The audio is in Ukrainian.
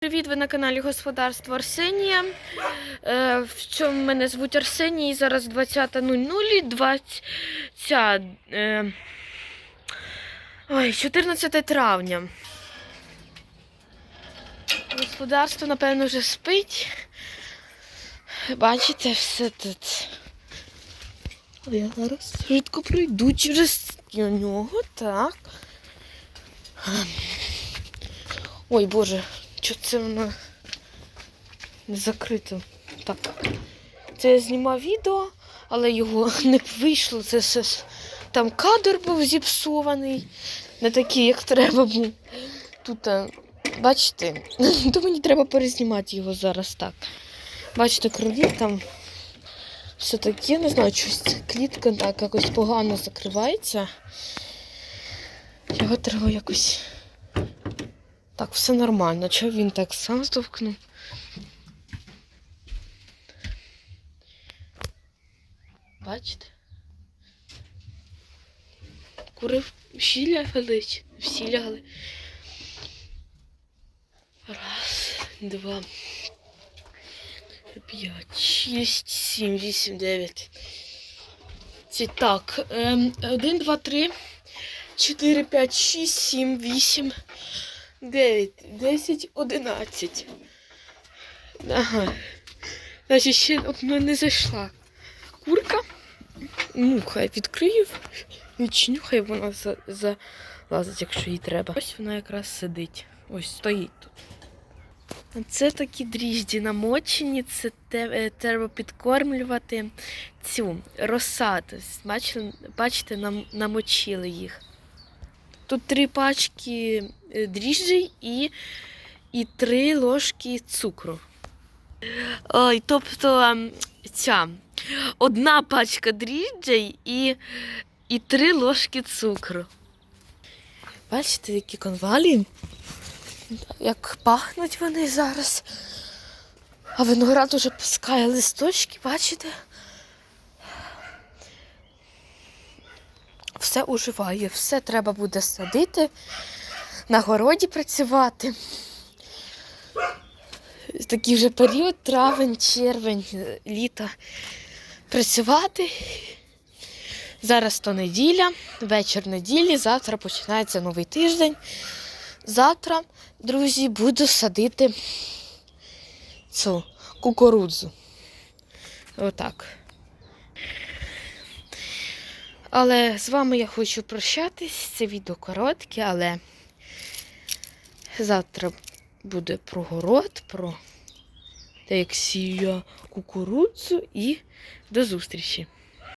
Привіт, ви на каналі Господарство Арсенія. Е, в чому мене звуть Арсеній. Зараз 20.00, 20, е, ой, 14 травня. Господарство, напевно, вже спить. Бачите, все тут. Але я зараз швидко пройду через нього, так. Ой, Боже, що це воно не закрито? Так. Це я знімав відео, але його не вийшло. Це все там кадр був зіпсований, не такий, як треба був. Тут, бачите, то мені треба перезнімати його зараз так. Бачите, кролі там все таке, не знаю, щось клітка так якось погано закривається. Його треба якось. Так, все нормально. Чого він так сам здовкнув? Бачите? Курив всі лягали, всі лягали. Раз, два, п'ять, шість, сім, вісім, дев'ять. Так. Ем, один, два, три, чотири, п'ять, шість, сім, вісім. 9, 10, 11. Ага. Значить, ще одна не зайшла. Курка. Ну, хай відкрию, відчиню, хай вона за, залазить, якщо їй треба. Ось вона якраз сидить. Ось стоїть тут. Це такі дріжджі намочені, це е, треба підкормлювати цю розсаду. Бачите нам, намочили їх. Тут три пачки е, дріжджей і, і три ложки цукру. Ой, тобто ем, ця одна пачка дріжджей і, і три ложки цукру. Бачите, які конвалі? Як пахнуть вони зараз. А виноград уже пускає листочки, бачите? все уживає, все треба буде садити, на городі працювати. Такий вже період, травень, червень, літо. Працювати. Зараз то неділя, вечір неділі, завтра починається новий тиждень. Завтра, друзі, буду садити цю кукурудзу. Отак. Але з вами я хочу прощатись. Це відео коротке, але завтра буде про город, про те, як сію кукурудзу і до зустрічі.